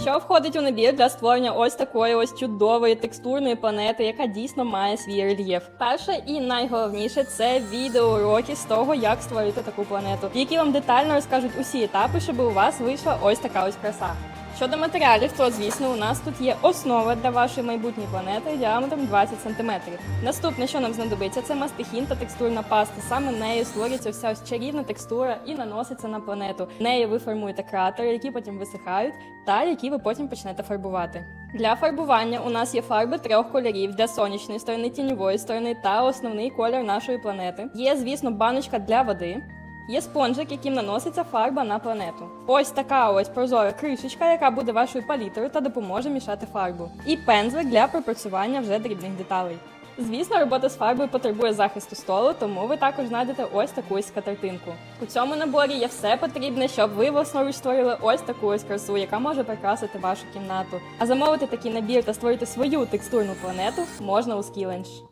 Що входить у набір для створення ось такої ось чудової текстурної планети, яка дійсно має свій рельєф. Перше і найголовніше це відеоуроки з того, як створити таку планету, які вам детально розкажуть усі етапи, щоб у вас вийшла ось така ось краса. Щодо матеріалів, то звісно, у нас тут є основа для вашої майбутньої планети діаметром 20 см. Наступне, що нам знадобиться, це мастихін та текстурна паста. Саме нею створюється вся ось чарівна текстура і наноситься на планету. Нею ви формуєте кратери, які потім висихають, та які ви потім почнете фарбувати. Для фарбування у нас є фарби трьох кольорів для сонячної сторони, тіньової сторони та основний колір нашої планети. Є, звісно, баночка для води. Є спонжик, яким наноситься фарба на планету. Ось така ось прозора кришечка, яка буде вашою палітрою та допоможе мішати фарбу. І пензлик для пропрацювання вже дрібних деталей. Звісно, робота з фарбою потребує захисту столу, тому ви також знайдете ось таку ось скатертинку. У цьому наборі є все потрібне, щоб ви власноруч створили ось таку ось красу, яка може прикрасити вашу кімнату. А замовити такий набір та створити свою текстурну планету можна у Skillenge.